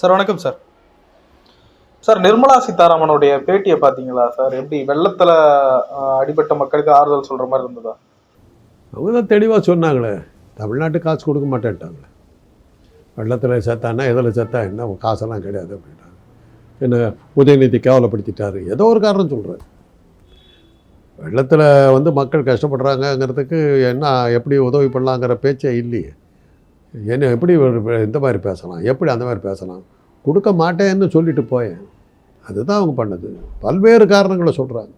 Sir வணக்கம் sir. Sir Nirmala சீதாராமனுடைய பேட்டியை பார்த்தீங்களா சார்? எப்படி வெள்ளத்தில் அடிபட்ட மக்களுக்கு ஆறுதல் சொல்கிற மாதிரி இருந்ததா? அவங்க தான் தெளிவாக சொன்னாங்களே. தமிழ்நாட்டுக்கு காசு கொடுக்க மாட்டேன்ட்டாங்களே. வெள்ளத்தில் சேர்த்தானா எதில் சேர்த்தா என்ன? காசெல்லாம் கிடையாது அப்படின்ட்டாங்க. என்ன உதயநிதி கேவலப்படுத்திட்டாரு. ஏதோ ஒரு காரணம் சொல்கிறேன் வெள்ளத்தில் வந்து மக்கள் கஷ்டப்படுறாங்கங்கிறதுக்கு என்ன எப்படி உதவி பண்ணலாங்கிற பேச்சே இல்லையே. என்ன எப்படி ஒரு இந்த மாதிரி பேசலாம்? எப்படி அந்த மாதிரி பேசலாம்? கொடுக்க மாட்டேன்னு சொல்லிட்டு போயேன். அதுதான் அவங்க பண்ணது. பல்வேறு காரணங்களை சொல்கிறாங்க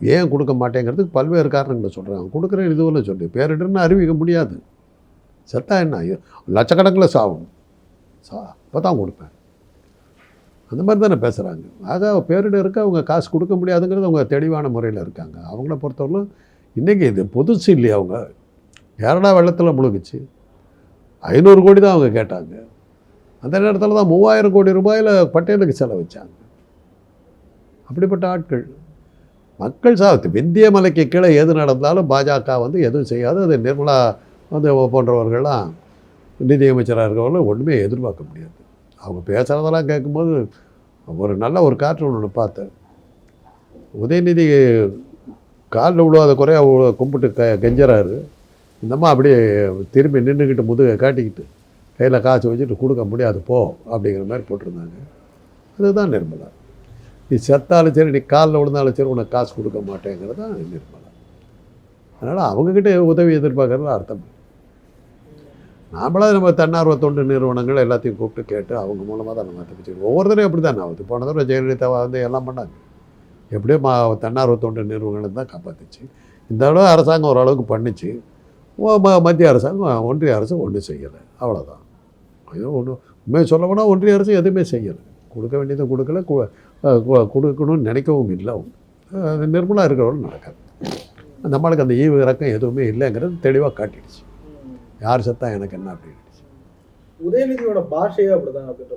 ஏன் கொடுக்க மாட்டேங்கிறதுக்கு பல்வேறு காரணங்களை சொல்கிறாங்க கொடுக்குறேன் இதுவில் சொல்லி பேரிடர்னு அறிவிக்க முடியாது. செத்தா என்ன? லட்சக்கணக்கில் சாகும் சா அப்போ தான் கொடுப்பேன். அந்த மாதிரி தானே பேசுகிறாங்க ஆக பேரிடருக்கு அவங்க காசு கொடுக்க முடியாதுங்கிறது அவங்க தெளிவான முறையில் இருக்காங்க. அவங்கள பொறுத்தவரைக்கும் இன்றைக்கி இது புதுசு இல்லையா அவங்க? கேரளா வெள்ளத்தில் முழுகுச்சு. ஐநூறு கோடி தான் அவங்க கேட்டாங்க. அந்த நேரத்தில் தான் மூவாயிரம் கோடி ரூபாயில் பட்டேலுக்கு செலவச்சாங்க அப்படிப்பட்ட ஆட்கள். மக்கள் சாத்து விந்திய மலைக்கு கீழே எது நடந்தாலும் பாஜக வந்து எதுவும் செய்யாது. அது நிர்மலா வந்து போன்றவர்கள்லாம் நிதியமைச்சராக இருக்கிறவங்களும் ஒன்றுமே எதிர்பார்க்க முடியாது. அவங்க பேசுகிறதெல்லாம் கேட்கும்போது ஒரு நல்ல ஒரு காற்று ஒன்று பார்த்தேன். உதயநிதி காலில் விழுவாத குறைய கும்பிட்டு க கெஞ்சறாரு. இந்தம்மா அப்படியே திரும்பி நின்றுக்கிட்டு முதுகை காட்டிக்கிட்டு கையில் காசு வச்சுட்டு கொடுக்க முடியாது போ அப்படிங்கிற மாதிரி போட்டிருந்தாங்க. அதுதான் நிர்மலா. நீ செத்தாலும் சரி நீ காலில் விழுந்தாலும் சரி உனக்கு காசு கொடுக்க மாட்டேங்கிறது தான் நிர்மலா. அதனால் அவங்கக்கிட்ட உதவி எதிர்பார்க்கறதுல அர்த்தம் நாமளாக நம்ம தன்னார்வ தொண்டு நிறுவனங்கள் எல்லாத்தையும் கூப்பிட்டு கேட்டு அவங்க மூலமாக தான் நம்ம தப்பிச்சுக்கணும் ஒவ்வொரு தடவையும் அப்படி தான் ஆகுது போன தடவை ஜெயலலிதா வந்து எல்லாம் பண்ணாங்க. எப்படியோ மா தன்னார்வ தொண்டு நிறுவனங்கள் தான் காப்பாற்றுச்சு இந்த அளவு அரசாங்கம் ஓரளவுக்கு பண்ணிச்சு. மத்திய அரசாங்கம் ஒன்றிய அரசு ஒன்றும் செய்யலை. அவ்வளோதான் இது ஒன்று உண்மையை சொல்ல போனால் ஒன்றிய அரசு எதுவுமே செய்யலை. கொடுக்க வேண்டியதை கொடுக்கல கொடுக்கணும்னு நினைக்கவும் இல்லை. அவங்க அது நிர்மலா இருக்கிறவங்க நடக்காது. நம்மளுக்கு அந்த ஈவு இறக்கம் எதுவுமே இல்லைங்கிறது தெளிவாக காட்டிடுச்சு. யார் செத்தா எனக்கு என்ன அப்படின்னு உதயநிதியோட பாஷையே அப்படிதான் அப்படின்ற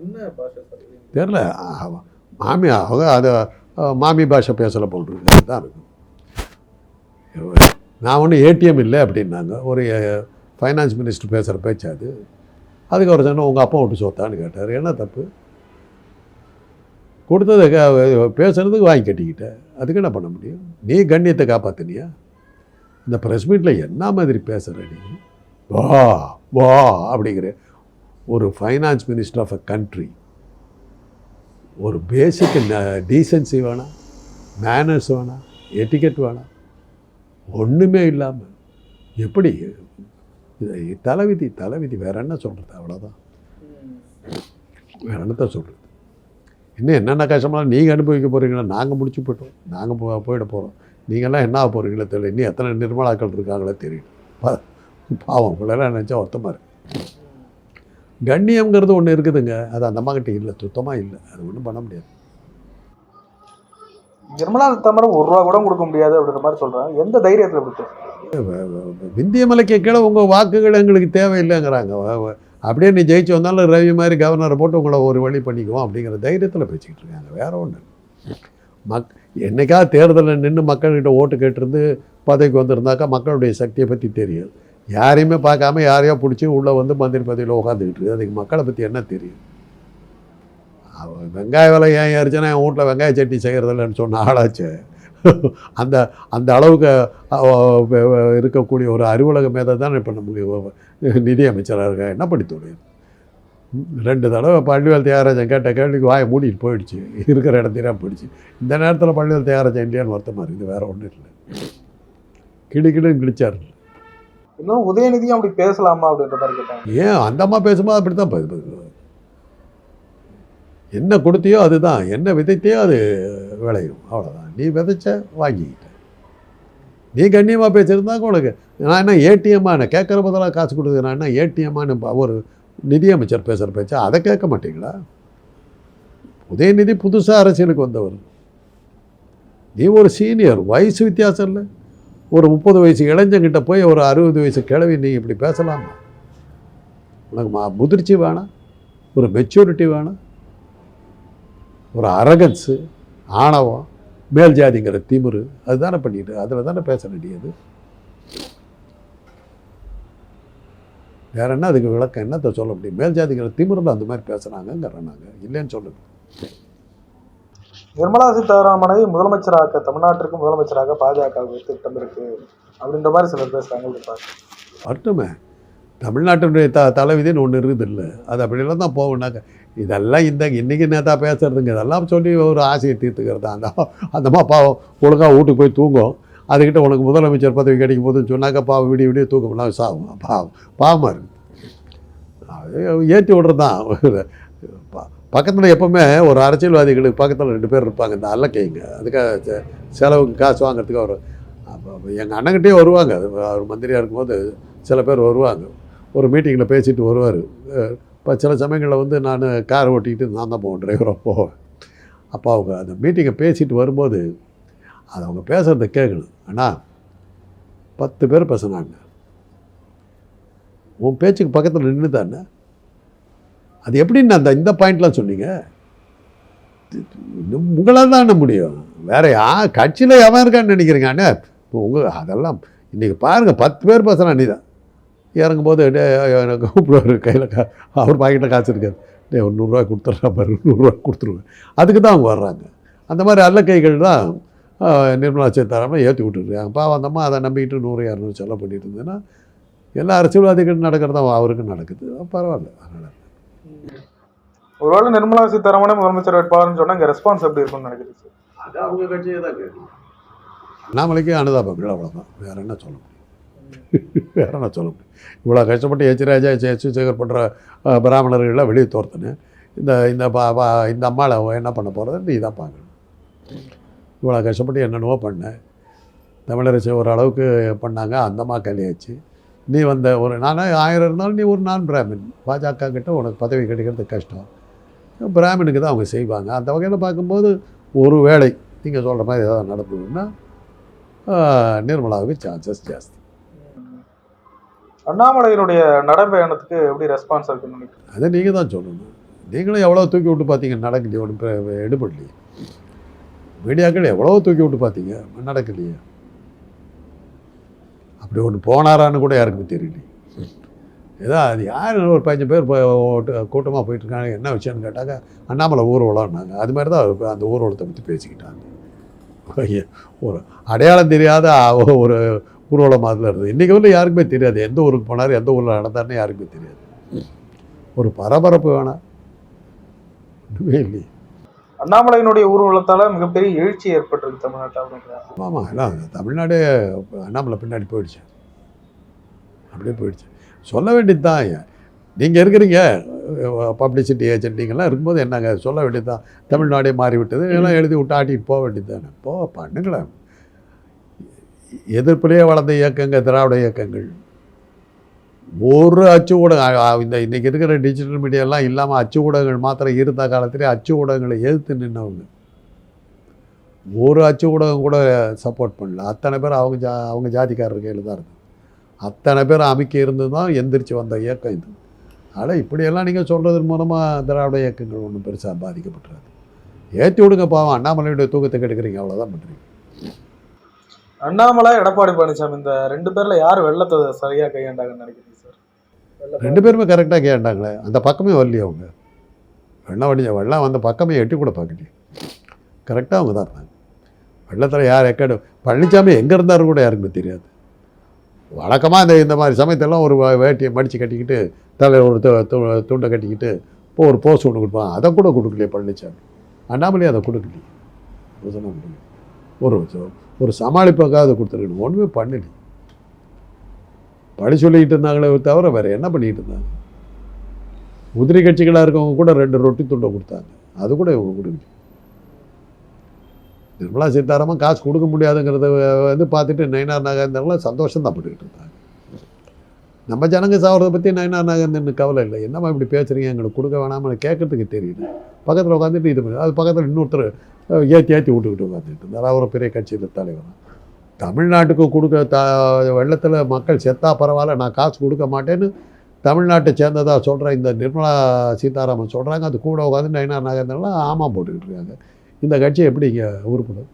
என்ன பாஷை தெரில மாமி அவங்க அதை மாமி பாஷை பேசலை போல் தான் இருக்கும் நான் ஒன்றும் ஏடிஎம் இல்லை அப்படின்னாங்க. ஒரு ஃபைனான்ஸ் மினிஸ்டர் பேசுகிற பேச்சு அது. அதுக்கு அவர் சொன்ன உங்கள் அப்பா விட்டு சொத்தான்னு கேட்டார். என்ன தப்பு? கொடுத்ததை பேசுகிறதுக்கு பேசுறதுக்கு வாங்கி கட்டிக்கிட்டேன் அதுக்கு என்ன பண்ண முடியும்? நீ கண்ணியத்தை காப்பாற்றினியா இந்த ப்ரெஸ் மீட்டில் என்ன மாதிரி பேசுகிற நீ? வா வா அப்படிங்கிற ஒரு finance minister of a country ஒரு பேசிக் டீசன்சி வேணாம். மேனர்ஸ் வேணாம். எட்டிக்கெட் வேணாம். ஒன்றுமே இல்லாமல் எப்படி இதை தலைவிதி தலைவிதி வேற என்ன சொல்கிறது அவ்வளோதான் வேற என்னத்த சொல்கிறது இன்னும் என்னென்ன கஷ்டமெல்லாம் நீங்கள் அனுபவிக்க போகிறீங்களா நாங்கள் முடிச்சு போயிட்டோம். நாங்கள் போ போயிட போகிறோம் நீங்கள்லாம் என்ன ஆக போகிறீங்களோ தெரியல. இன்னும் எத்தனை நிர்மலாக்கள் இருக்காங்களோ தெரியும் பாவம் உங்களெல்லாம் நினச்சா ஒத்தமாக இருக்கு. கண்ணியம்ங்கிறது ஒன்று இருக்குதுங்க. அது அந்த அம்மாக்கிட்ட இல்லை சுத்தமாக இல்லை. அது ஒன்றும் பண்ண முடியாது. நிர்மலா சீதாராமன் ஒரு ரூபா கூட கொடுக்க முடியாது அப்படின்ற மாதிரி சொல்றாங்க. எந்த தைரியத்தில் கொடுத்து? விந்திய மலைக்கு கீழே உங்கள் வாக்குகள் எங்களுக்கு தேவையில்லைங்கிறாங்க. அப்படியே நீ ஜெயிச்சு வந்தாலும் ரவி மாதிரி கவர்னரை போட்டு உங்களை ஒரு வழி பண்ணிக்குவோம் அப்படிங்கிற தைரியத்தில் பேசிக்கிட்டு இருக்காங்க. வேற ஒன்று மக் என்னைக்கா தேர்தலில் நின்று மக்கள்கிட்ட ஓட்டு கேட்டிருந்து பதவிக்கு வந்திருந்தாக்கா மக்களுடைய சக்தியை பற்றி தெரியும். யாரையுமே பார்க்காம யாரையோ பிடிச்சி உள்ளே வந்து மந்திரி பதவியில் உட்காந்துக்கிட்டு இருக்குது. அதுக்கு மக்களை பற்றி என்ன தெரியும்? அவ வெங்காய விலை ஏன் ஏறிச்சுன்னா என் வீட்டில் வெங்காய சட்னி செய்கிறதில்லன்னு சொன்ன ஆளாச்சு. அந்த அந்த அளவுக்கு இருக்கக்கூடிய ஒரு அறிவுலக மேதை தான் இப்போ நம்மளுக்கு நிதி அமைச்சராக இருக்க என்ன பண்ணி முடியும் ரெண்டு தடவை பள்ளிவேல் தியாகராஜன் கேட்ட கேள்விக்கு வாயை மூடிட்டு போயிடுச்சு. இருக்கிற இடத்தையெல்லாம் போயிடுச்சு. இந்த நேரத்தில் பள்ளிவேல் தியாகராஜன் இல்லையான்னு வருத்தமாக இருக்குது வேறு ஒன்றும் இல்லை. கிளி கிளின்னு கிழிச்சார். இன்னும் உதயநிதியும் அப்படி பேசலாமா அப்படின்ற மாதிரி கேட்டாங்க. ஏன் அந்த அம்மா பேசும்போது அப்படி தான் என்ன கொடுத்தியோ அதுதான். என்ன விதைத்தையோ அது விளையும். அவ்வளோதான் நீ விதைச்ச வாங்கிக்கிட்ட. நீ கண்ணியமாக பேசியிருந்தாங்க உனக்கு. நான் என்ன ஏடிஎம்மா என்ன கேட்குற பதிலாக காசு கொடுக்குது. நான் என்ன ஏடிஎம்மான்னு ஒரு நிதியமைச்சர் பேசுகிற பேச்சா அதை கேட்க மாட்டீங்களா? உதயநிதி புதுசாக அரசியலுக்கு வந்தவர். நீ ஒரு சீனியர். வயசு வித்தியாசம் இல்லை. ஒரு முப்பது வயசு இளைஞங்கிட்ட போய் ஒரு அறுபது வயசு கிழவி நீ இப்படி பேசலாமா? உனக்கு மா முதிர்ச்சி வேணாம். ஒரு மெச்சூரிட்டி வேணாம். ஒரு அரகன்ஸு ஆணவம் மேல் ஜாதிங்கிற திமிரு அதுதானே பண்ணிட்டு அதில் தானே பேச வேண்டியது. வேற என்ன அதுக்கு விளக்கம்? என்னத்தை சொல்ல முடியும்? மேல் ஜாதிகள் திமிரில் அந்த மாதிரி பேசுகிறாங்கங்கிறேன் நாங்கள் இல்லைன்னு சொல்லுங்க. நிர்மலா சீதாராமனை முதலமைச்சராக்க தமிழ்நாட்டிற்கு முதலமைச்சராக பாஜகவுக்கு திட்டம் இருக்கு அப்படின்ற மாதிரி சிலர் பேசுறாங்க இருப்பாங்க வரட்டுமே. தமிழ்நாட்டினுடைய த தலைவிதின்னு ஒன்று இருக்குது இல்லை அது அப்படிலாம் தான் போகணாக்க இதெல்லாம் இந்த இன்றைக்கி நேத்தா பேசுறதுங்க. இதெல்லாம் சொல்லி ஒரு ஆசையை தீர்த்துக்கிறது? அந்த அந்த பாவம் ஒழுங்காக வீட்டுக்கு போய் தூங்கும் அதுக்கிட்ட உனக்கு முதலமைச்சர் பதவி கிடைக்கும் போதுன்னு சொன்னாக்க பாவம் விடிய விடிய தூக்கம் சாகும் பாவம் பாவமாக இருக்குது ஏற்றி விடுறது தான் பக்கத்தில் எப்போவுமே ஒரு அரசியல்வாதிகளுக்கு பக்கத்தில் ரெண்டு பேர் இருப்பாங்க. இந்த அல்லக்கைங்க. அதுக்காக செ- செலவுக்கு காசு வாங்குறதுக்கு அவர் அப்போ எங்கள் அண்ணங்கிட்டே வருவாங்க. அது அவர் மந்திரியாக இருக்கும்போது சில பேர் வருவாங்க. ஒரு மீட்டிங்கில் பேசிட்டு வருவார். இப்போ சில சமயங்களில் வந்து நான் கார் ஓட்டிக்கிட்டு நான் தான் போவேன் டிரைவராக போவேன். அப்போ அவங்க அந்த மீட்டிங்கை பேசிட்டு வரும்போது அது அவங்க பேசுகிறத கேட்கணும். அண்ணா பத்து பேர் பேசுனாங்க. உன் பேச்சுக்கு பக்கத்தில் நின்று தானே அது எப்படின்னு அந்த இந்த பாயிண்ட்லாம் சொன்னீங்க? உங்களால் தானே முடியும். வேற யா கட்சியில் எவன் இருக்கான்னு நினைக்கிறீங்க? அண்ணா இப்போ உங்கள் அதெல்லாம் இன்றைக்கி பாருங்கள் பத்து பேர் பேசுகிறான் நீ தான் இறங்கும்போது கூப்பிடுவார் கையில் கா அவர் பாக்கெட்டில் காசு இருக்காது. டே ஒரு நூறுரூவா கொடுத்துட்றா பாரு நூறுரூவா கொடுத்துருவேன். அதுக்கு தான் அவங்க வர்றாங்க. அந்த மாதிரி அல்ல கைகள் தான் நிர்மலா சீதாராமன் ஏற்றி விட்டுருக்காங்க பாவம் அந்த அம்மா அதை நம்பிக்கிட்டு நூறு இரநூறு செலவு பண்ணிட்டு இருந்ததுன்னா எல்லா அரசியல்வாதிகளும் நடக்கிறது தான் அவருக்கும் நடக்குது. பரவாயில்ல அதனால் ஒருவேளை நிர்மலா சீதாராமனே முதலமைச்சர் வேட்பாளர்னு சொன்னா இங்க ரெஸ்பான்ஸ் எப்படி இருக்கும்னு நினைக்கிறீங்க சார் அது அவங்க கட்சியை தான் கேட்கணும். அண்ணாமலைக்கு அனுதாபங்கள் அவ்வளோதான் வேற என்ன சொல்ல முடியும்? வேற என்ன சொல்ல முடியும் இவ்வளோ கஷ்டப்பட்டு எச் ராஜா சேகர் பண்ணுற பிராமணர்கள்லாம் வெளியே தோர்த்தினேன் இந்த இந்த பா பா இந்த அம்மாவை என்ன பண்ண போகிறது நீ தான் பார்க்கணும். இவ்வளோ கஷ்டப்பட்டு என்னென்னவோ பண்ணேன் தமிழரசு ஓரளவுக்கு பண்ணாங்க அந்த அம்மா கல்யாச்சு நீ வந்த ஒரு நானே ஆயிரம் இருந்தாலும் நீ ஒரு நான் பிராமின் பாஜக கிட்ட உனக்கு பதவி கிடைக்கிறது கஷ்டம். பிராமினுக்கு தான் அவங்க செய்வாங்க. அந்த வகையில் பார்க்கும்போது ஒரு வேளை நீங்கள் சொல்கிற மாதிரி ஏதாவது நடந்ததுன்னா நிர்மலாவுக்கு சான்சஸ் ஜாஸ்தி. அண்ணாமலையினுடைய நடைபயணத்துக்கு எப்படி ரெஸ்பான்ஸ் இருக்குன்னு நினைக்கிறீங்க? அதை நீங்கள் தான் சொல்லணும். நீங்களும் எவ்வளோ தூக்கி விட்டு பார்த்தீங்க நடக்கலையே ஒன்றும் எடுபடலையே. மீடியாக்கள் எவ்வளோ தூக்கி விட்டு பார்த்தீங்க நடக்கலையே. அப்படி ஒன்று போனாரான்னு கூட யாருக்குமே தெரியலையே. ஏதோ அது யார் ஒரு பதினஞ்சு பேர் கூட்டமாக போயிட்டுருக்காங்க? என்ன விஷயம்னு கேட்டாங்க அண்ணாமலை ஊர்வலம்னாங்க அது மாதிரி தான் அந்த ஊர்வலத்தை பற்றி பேசிக்கிட்டாங்க. ஒரு அடையாளம் தெரியாத ஒரு ஊர்வலம் அதில் இருந்தது. இன்றைக்கி வந்து யாருக்குமே தெரியாது. எந்த ஊருக்கு போனார் எந்த ஊரில் நடந்தாருன்னு யாருக்குமே தெரியாது. ஒரு பரபரப்பு வேணாம் ஒன்றுமே இல்லையே. அண்ணாமலையினுடைய ஊர்வலத்தால மிகப்பெரிய எழுச்சி ஏற்பட்டிருக்கு தமிழ்நாட்டில் அப்படிங்கிறாங்க ஆமாம் எல்லாம் தமிழ்நாடே அண்ணாமலை பின்னாடி போயிடுச்சு. அப்படியே போயிடுச்சு. சொல்ல வேண்டியது தான் நீங்கள் இருக்கிறீங்க பப்ளிசிட்டி ஏஜென்ட் நீங்கள்லாம் இருக்கும்போது என்னங்க? சொல்ல வேண்டியது தான் தமிழ்நாடே மாறிவிட்டது. எல்லாம் எழுதி விட்டு ஆட்டிட்டு போக வேண்டியது தானே போ பண்ணுங்களேன். எதிர்ப்பிலேயே வளர்ந்த இயக்கங்கள் திராவிட இயக்கங்கள். ஒரு அச்சு ஊடகம் இந்த இன்றைக்கி இருக்கிற டிஜிட்டல் மீடியாலாம் இல்லாமல் அச்சு ஊடகங்கள் மாத்திரம் இருந்த காலத்திலே அச்சு ஊடகங்களை எதிர்த்து நின்றவங்க ஒரு அச்சு ஊடகம் கூட சப்போர்ட் பண்ணல. அத்தனை பேர் அவங்க ஜா அவங்க ஜாதிக்காரர் கையில் தான் இருக்குது அத்தனை பேர் அமைக்க இருந்து தான் எந்திரிச்சு வந்த இயக்கம் இது. ஆனால் இப்படியெல்லாம் நீங்கள் சொல்கிறதன் மூலமாக திராவிட இயக்கங்கள் ஒன்றும் பெருசாக பாதிக்கப்பட்டுறாது. ஏற்றி விடுங்க பாவம். அண்ணாமலையுடைய தூக்கத்தை கெடுக்குறீங்க. அவ்வளோதான் பண்ணுறீங்க அண்ணாமலை எடப்பாடி பழனிசாமி இந்த ரெண்டு பேர்ல யார் வெள்ளத்தை சரியா கையாண்டாங்கன்னு நினைக்கிறீங்க சார் ரெண்டு பேருமே கரெக்டாக கையாண்டாங்களே. அந்த பக்கமே வரலையே அவங்க. வெள்ளம் வடிஞ்ச வெள்ளம் அந்த பக்கமே எட்டி கூட பார்க்கலையே. கரெக்டாக அவங்க தான் இருந்தாங்க. வெள்ளத்தில் யார் எக்கடு பழனிசாமி எங்கே இருந்தாரு கூட யாருக்குமே தெரியாது. வழக்கமாக இந்த இந்த மாதிரி சமயத்தெல்லாம் ஒரு வேட்டியை மடித்து கட்டிக்கிட்டு தலையில் ஒரு துண்டை கட்டிக்கிட்டு இப்போ ஒரு போஸ்ட் ஒன்று கொடுப்பான் அதை கூட கொடுக்கலையே பழனிசாமி. அண்ணாமலையே அதை கொடுக்கலையே. அதை முடியும். ஒரு ஒரு சமாளிப்புக்காக அதை கொடுத்துருக்கணும். ஒன்றுமே பண்ணல. பழி சொல்லிக்கிட்டு இருந்தாங்களே தவிர வேறு என்ன பண்ணிக்கிட்டு இருந்தாங்க? உதிரி கட்சிகளாக இருக்கவங்க கூட ரெண்டு ரொட்டி துண்டை கொடுத்தாங்க. அது கூட இவங்க கொடுக்கல நிர்மலா சீதாராமன் காசு கொடுக்க முடியாதுங்கிறத வந்து பார்த்துட்டு நயினார் நாகேந்திரன்லாம் சந்தோஷம் தான் பட்டுக்கிட்டு இருந்தாங்க. நம்ம ஜனங்க சாவுறதை பற்றி நயினார் நாகேந்திரன் கவலை இல்லை. என்னம்மா இப்படி பேசுகிறீங்க எங்களுக்கு கொடுக்க வேணாம்னு கேட்கறதுக்கு தெரியல. பக்கத்தில் உட்காந்துட்டு இது பண்ணி. அது பக்கத்தில் இன்னொருத்தர் ஏற்றி ஏற்றி விட்டுக்கிட்டு உட்காந்துட்டு இருந்தார். அவர் பெரிய கட்சியில் தலைவர். தமிழ்நாட்டுக்கு கொடுக்க த வெள்ளத்தில் மக்கள் செத்தா பரவாயில்ல நான் காசு கொடுக்க மாட்டேன்னு தமிழ்நாட்டை சேர்ந்ததாக சொல்கிற இந்த நிர்மலா சீதாராமன் சொல்கிறாங்க அது கூட உட்காந்து நயனார் நாகேந்திரன்லாம் ஆமாம் போட்டுக்கிட்டு இருக்காங்க. இந்த கட்சி எப்படி இங்கே உருப்படும்?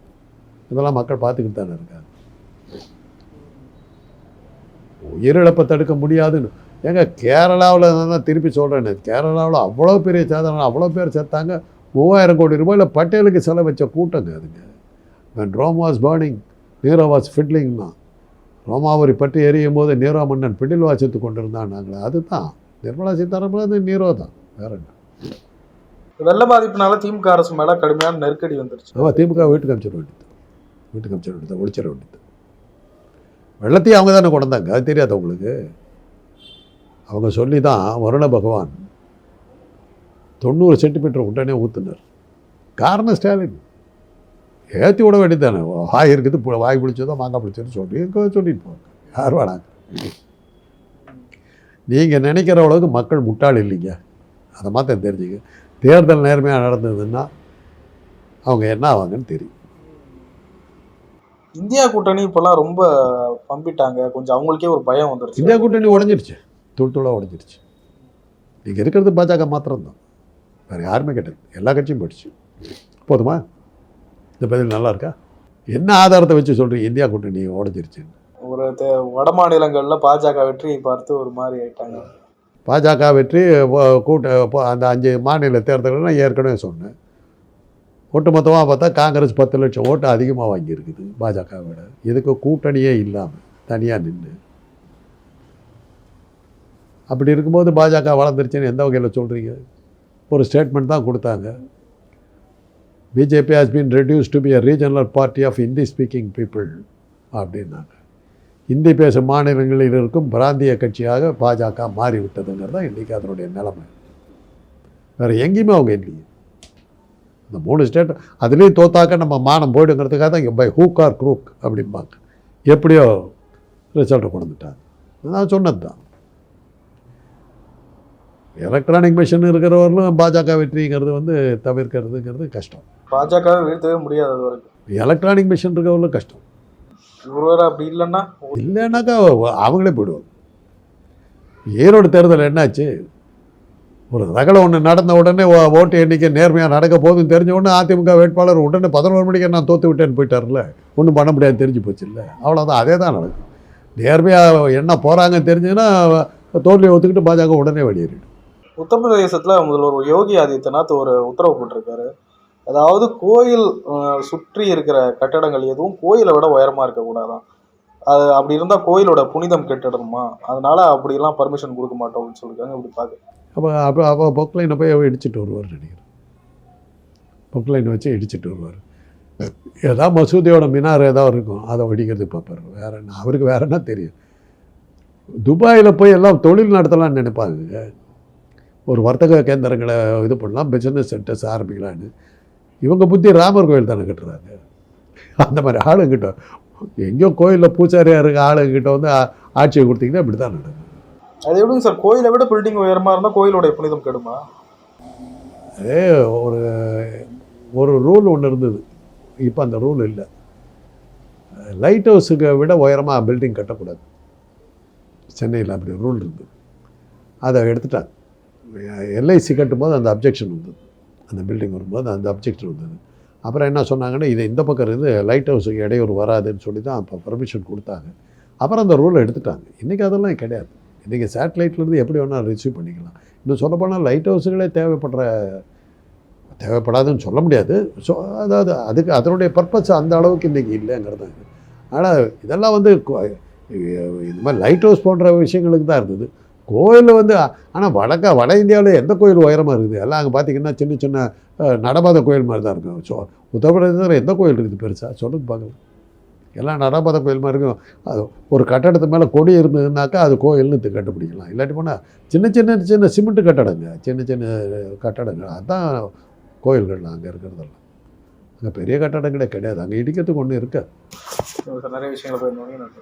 இதெல்லாம் மக்கள் பார்த்துக்கிட்டு தானே இருக்காங்க. உயிரிழப்பை தடுக்க முடியாதுன்னு. ஏங்க கேரளாவில் தான் திருப்பி சொல்கிறேன் கேரளாவில் அவ்வளோ பெரிய சாதனை அவ்வளோ பேர் செத்தாங்க. மூவாயிரம் கோடி ரூபாயில் பட்டேலுக்கு செலவு வச்ச கூட்டங்க அதுங்க. Rome was burning Nero was ஃபிட்லிங்னா ரோமாவரி பற்றி எரியும் போது நீரோ மன்னன் பிடில் வாசித்து கொண்டிருந்தான் நாங்களே. அதுதான். நிர்மலா சீதாராமன் அது நீரோ தான். வேற என்ன? வெள்ள பாதிப்புனால திமுக அரசு மேல கடுமையான நெருக்கடி வந்துருச்சு. அவன் திமுக வீட்டுக்கு அனுப்பிச்சிட வேண்டியது. வீட்டுக்கு அனுப்பிச்சிட வேண்டியது ஒழிச்சிட வேண்டியது. வெள்ளத்தையும் அவங்க தானே கொண்டாங்க அது தெரியாது அவங்களுக்கு. அவங்க சொல்லி தான் வருண பகவான் தொண்ணூறு சென்டிமீட்டர் உடனே ஊற்றுனார் காரணம் ஸ்டாலின். ஏற்றி விட வேண்டியது தானே வாய் இருக்குது பு- வாய் பிடிச்சதோ மாங்காய் பிடிச்சதோ சொல்லி இருக்க சொல்லிட்டு போங்க யார் வேணாங்க. நீங்கள் நினைக்கிற அளவுக்கு மக்கள் முட்டாள் இல்லைங்க. அதை மாற்ற தெரிஞ்சுங்க தேர்தல் நேர்மையாக நடந்ததுன்னா அவங்க என்ன ஆவாங்கன்னு தெரியும். இந்தியா கூட்டணி இப்பெல்லாம் ரொம்ப பம்பிட்டாங்க. கொஞ்சம் அவங்களுக்கே ஒரு பயம் வந்துருச்சு. இந்தியா கூட்டணி உடஞ்சிருச்சு. தூள் தூளாக உடஞ்சிருச்சு. நீங்கள் இருக்கிறது பாஜக மாத்திரம்தான். வேறு யாருமே கிடையாது. எல்லா கட்சியும் போயிடுச்சு. போதுமா? இந்த பதில் நல்லா இருக்கா? என்ன ஆதாரத்தை வச்சு சொல்கிறீங்க இந்தியா கூட்டணி உடஞ்சிருச்சுன்னு. ஒரு வட மாநிலங்கள்ல பாஜக வெற்றியை பார்த்து ஒரு மாதிரி ஆயிட்டாங்க. பாஜக வெற்றி கூட்ட அந்த அஞ்சு மாநில தேர்தலில் நான் ஏற்கனவே சொன்னேன். ஒட்டுமொத்தமாக பார்த்தா காங்கிரஸ் பத்து லட்சம் ஓட்டு அதிகமாக வாங்கியிருக்குது பாஜக விட இதுக்கு கூட்டணியே இல்லாமல் தனியாக நின்று அப்படி இருக்கும்போது பாஜக வளர்ந்துருச்சுன்னு எந்த வகையில் சொல்கிறீங்க ஒரு ஸ்டேட்மெண்ட் தான் கொடுத்தாங்க. BJP has been reduced to be a regional party of Hindi speaking people அப்படின்னாங்க. இந்தி பேசும் மாநிலங்களில் இருக்கும் பிராந்திய கட்சியாக பாஜக மாறிவிட்டதுங்கிறது தான் இன்றைக்கி அதனுடைய நிலைமை. வேறு எங்கேயுமே அவங்க இல்லையே. இந்த மூணு ஸ்டேட் அதுலேயும் தோத்தாக்க நம்ம மானம் போயிடுங்கிறதுக்காக தான் பை ஹூக் ஆர் க்ரூக் அப்படிம்பாங்க. எப்படியோ ரிசல்ட்டை கொண்டு வந்துட்டாங்க நான் சொன்னது தான் எலக்ட்ரானிக் மிஷின் இருக்கிறவர்களும் பாஜக வெற்றிங்கிறது வந்து தவிர்க்கிறதுங்கிறது கஷ்டம். பாஜகவை வீழ்த்தவே முடியாது அது வரைக்கும். எலக்ட்ரானிக் மிஷின் இருக்கிறவங்களும் கஷ்டம். அப்படி இல்லைன்னா இல்லைன்னாக்கா அவங்களே போயிடுவாங்க. ஈரோடு தேர்தல் என்னாச்சு? ஒரு தகவல் ஒன்று நடந்த உடனே ஓட்டு எண்ணிக்கை நேர்மையாக நடக்க போகுதுன்னு தெரிஞ்ச உடனே அதிமுக வேட்பாளர் உடனே பதினோரு மணிக்கு நான் தோற்று விட்டேன்னு போயிட்டார்ல ஒன்றும் பண்ண முடியாது தெரிஞ்சு போச்சு இல்லை அவ்வளோதான் அதே தான் நடக்கும் நேர்மையாக என்ன போகிறாங்கன்னு தெரிஞ்சுன்னா தோல்வியை ஒத்துக்கிட்டு பாஜக உடனே வெளியேறிடும். உத்தரப்பிரதேசத்தில் முதல்வர் யோகி ஆதித்யநாத் ஒரு உத்தரவு போட்டிருக்காரு. அதாவது கோயில் சுற்றி இருக்கிற கட்டடங்கள் எதுவும் கோயிலை விட உயரமாக இருக்கக்கூடாதான் அது அப்படி இருந்தால் கோயிலோட புனிதம் கெட்டிடணுமா? அதனால அப்படிலாம் பர்மிஷன் கொடுக்க மாட்டோம் அப்படின்னு சொல்லிருக்காங்க இப்படி பார்க்க அப்போ அப்போ அப்போ பொக்லைனை போய் இடிச்சிட்டு வருவார் நினைக்கிறேன் பொக்லைனை வச்சு இடிச்சிட்டு வருவார். ஏதாவது மசூதியோட மினார் ஏதாவது இருக்கும் அதை வெடிக்கிறது பார்ப்பார் வேற என்ன அவருக்கு வேற என்ன தெரியும். துபாயில் போய் எல்லாம் தொழில் நடத்தலாம்னு நினைப்பாங்க. ஒரு வர்த்தக கேந்திரங்களை இது பண்ணலாம் பிஸ்னஸ் சென்டர்ஸ் ஆரம்பிக்கலான்னு இவங்க புத்தி ராமர் கோயில் தானே கட்டுறாங்க. அந்த மாதிரி ஆளுங்கிட்ட எங்கேயோ கோயிலில் பூச்சாரியாக இருக்க ஆளுங்கிட்ட வந்து ஆட்சியை கொடுத்தீங்கன்னா இப்படி தான் நடக்கும். அது எப்படிங்க சார்? கோயிலை விட பில்டிங் உயரமா இருந்தால் கோயிலோட புனிதம் கெடுமா? அதே ஒரு ஒரு ரூல் ஒன்று இருந்தது. இப்போ அந்த ரூல் இல்லை. லைட் ஹவுஸுக்கு விட உயரமாக பில்டிங் கட்டக்கூடாது. சென்னையில் அப்படி ரூல் இருந்தது. அதை எடுத்துட்டாங்க. எல்ஐசி கட்டும்போது அந்த அப்ஜெக்ஷன் வந்தது. அந்த பில்டிங் வரும்போது அந்த அப்ஜெக்ஷன் வந்தது. அப்புறம் என்ன சொன்னாங்கன்னா இது இந்த பக்கம் இருந்து லைட் ஹவுஸுக்கு இடையூறு வராதுன்னு சொல்லி தான் அப்போ பர்மிஷன் கொடுத்தாங்க. அப்புறம் அந்த ரூலை எடுத்துட்டாங்க. இன்றைக்கி அதெல்லாம் கிடையாது. நீங்கள் சேட்டலைட்லேருந்து எப்படி வேணால் ரிசீவ் பண்ணிக்கலாம். இன்னும் சொல்லப்போனால் லைட் ஹவுஸுகளே தேவைப்படுற தேவைப்படாதுன்னு சொல்ல முடியாது. ஸோ அதாவது அதுக்கு அதனுடைய பர்பஸ் அந்த அளவுக்கு இன்றைக்கி இல்லைங்கிறது தான் ஆனால் இதெல்லாம் வந்து இந்த மாதிரி லைட் ஹவுஸ் போன்ற விஷயங்களுக்கு தான் இருந்தது. கோயில் வந்து ஆனால் வடக்க வட இந்தியாவில் எந்த கோயில் உயரமாக இருக்குது? எல்லாம் அங்கே பார்த்தீங்கன்னா சின்ன சின்ன நடமாத நடபாத கோயில் மாதிரி தான் இருக்கும். ஸோ உத்தரப்பிரதேசத்தில் எந்த கோயில் இருக்குது பெருசாக சொல்லுங்க பார்க்கலாம். எல்லாம் நரபத கோயில் மாதிரி இருக்கும். அது ஒரு கட்டடத்து மேலே கொடி இருந்ததுனாக்கா அது கோயில்னு கண்டுபிடிக்கலாம். இல்லாட்டி போனால் சின்ன சின்ன சின்ன சிமெண்ட்டு கட்டடங்க. சின்ன சின்ன கட்டடங்கள். அதுதான் கோயில்கள் அங்கே இருக்கிறதெல்லாம். அங்கே பெரிய கட்டடங்களே கிடையாது. அங்கே இடிக்கிறதுக்கு ஒன்றும் இருக்காது நிறைய விஷயங்களை போயிருந்தோம்